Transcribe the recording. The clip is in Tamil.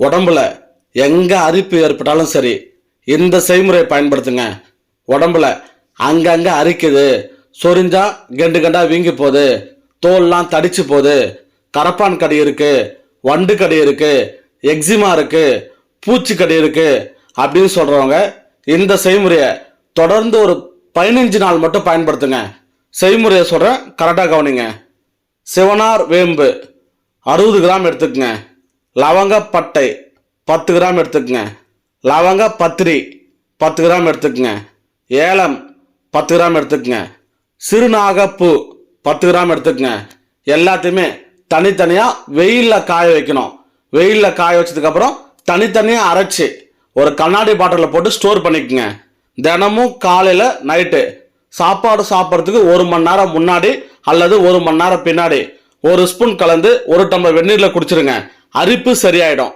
உடம்புல எங்கே அரிப்பு ஏற்பட்டாலும் சரி இந்த செய்முறையை பயன்படுத்துங்க. உடம்புல அங்கங்கே அரிக்குது. சொரிஞ்சா கெண்டு கெண்டா வீங்கி போகுது. தோல்லாம் தடிச்சு போகுது. கரப்பான் கடி இருக்குது வண்டு கடி இருக்குது எக்ஸிமா இருக்குது பூச்சி கடி இருக்குது அப்படின்னு சொல்கிறவங்க இந்த செய்முறையை தொடர்ந்து ஒரு பதினஞ்சு நாள் மட்டும் பயன்படுத்துங்க. செய்முறையை சொல்கிறேன் கரெக்டாக கவனிங்க. சிவனார் வேம்பு அறுபது கிராம் எடுத்துக்கங்க. லவங்கப்பட்டை பத்து கிராம் எடுத்துக்கங்க. லவங்க பத்திரி பத்து கிராம் எடுத்துக்கங்க. ஏலம் பத்து கிராம் எடுத்துக்கங்க. சிறுநாகப்பூ பத்து கிராம் எடுத்துக்கங்க. எல்லாத்தையுமே தனித்தனியாக வெயிலில் காய வைக்கணும். வெயிலில் காய வச்சதுக்கப்புறம் தனித்தனியாக அரைச்சி ஒரு கண்ணாடி பாட்டிலில் போட்டு ஸ்டோர் பண்ணிக்கோங்க. தினமும் காலையில் நைட்டு சாப்பாடு சாப்பிட்றதுக்கு ஒரு மணி நேரம் முன்னாடி அல்லது ஒரு மணி நேரம் பின்னாடி ஒரு ஸ்பூன் கலந்து ஒரு டம்ளர் வெந்நீரில் குடிச்சிருங்க. அரிப்பு சரியாயிடும்.